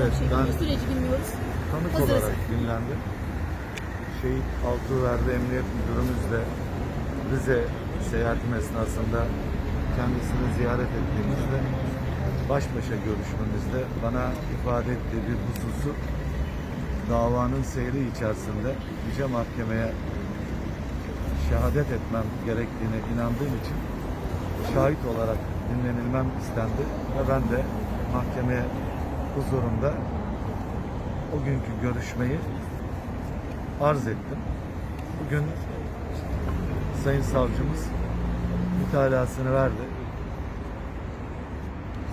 Evet, bir şey. ben- süreci bilmiyoruz. tanık Hazırız. olarak dinlendim. Şehit Altıverdi Emniyet Müdürümüzle Rize seyahatim esnasında kendisini ziyaret ettiğimizde baş başa görüşmemizde bana ifade ettiği bir hususu davanın seyri içerisinde Yüce Mahkemeye şehadet etmem gerektiğine inandığım için şahit olarak dinlenilmem istendi ve ben de mahkeme huzurunda o günkü görüşmeyi arz ettim. Bugün Sayın Savcımız mütalasını verdi.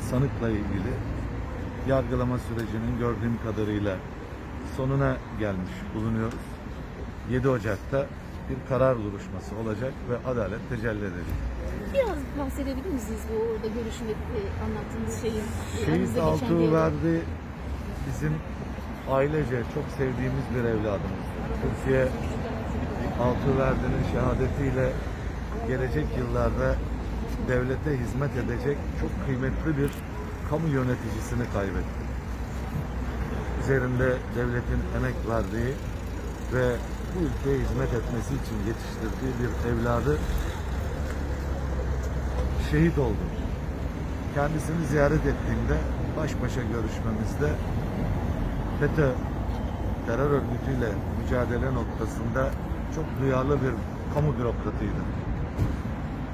Sanıkla ilgili yargılama sürecinin gördüğüm kadarıyla sonuna gelmiş bulunuyoruz. 7 Ocak'ta bir karar duruşması olacak ve adalet tecelli edecek. Biraz bahsedebilir misiniz bu orada görüşme e, anlattığınız şeyin? e, Şehit diyalog? verdi bizim ailece çok sevdiğimiz bir evladımız. Türkiye Altuğverdi'nin şehadetiyle gelecek yıllarda devlete hizmet edecek çok kıymetli bir kamu yöneticisini kaybetti. Üzerinde devletin emek verdiği ve bu ülkeye hizmet etmesi için yetiştirdiği bir evladı şehit oldu. Kendisini ziyaret ettiğimde baş başa görüşmemizde FETÖ terör örgütüyle mücadele noktasında çok duyarlı bir kamu bürokratıydı.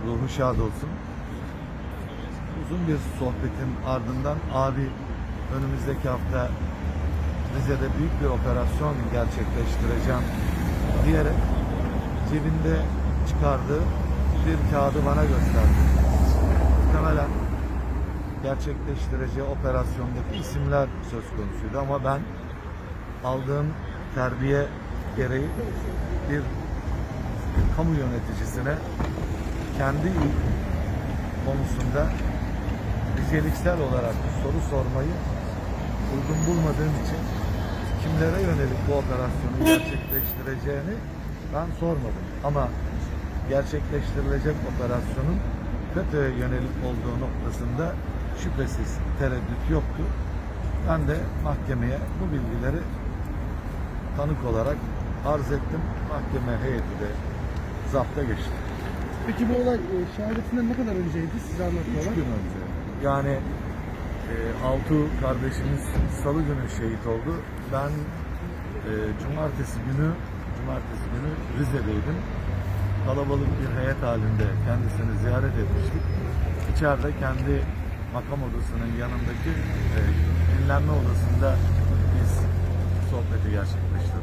Ruhu şad olsun. Uzun bir sohbetin ardından abi önümüzdeki hafta Rize'de büyük bir operasyon gerçekleştireceğim diyerek cebinde çıkardığı bir kağıdı bana gösterdi. Muhtemelen gerçekleştireceği operasyondaki isimler söz konusuydu ama ben aldığım terbiye gereği bir kamu yöneticisine kendi konusunda niceliksel olarak soru sormayı uygun bulmadığım için kimlere yönelik bu operasyonu gerçekleştireceğini ben sormadım. Ama gerçekleştirilecek operasyonun FETÖ'ye yönelik olduğu noktasında şüphesiz tereddüt yoktu. Ben de mahkemeye bu bilgileri tanık olarak arz ettim. Mahkeme heyeti de zapta geçti. Peki bu olay e, şehadetinden ne kadar önceydi size Üç anlatıyorlar? gün önce. Yani Altu kardeşimiz salı günü şehit oldu. Ben e, cumartesi günü cumartesi günü Rize'deydim. Kalabalık bir heyet halinde kendisini ziyaret etmiştik. İçeride kendi makam odasının yanındaki e, dinlenme odasında biz sohbeti gerçekleştirdik.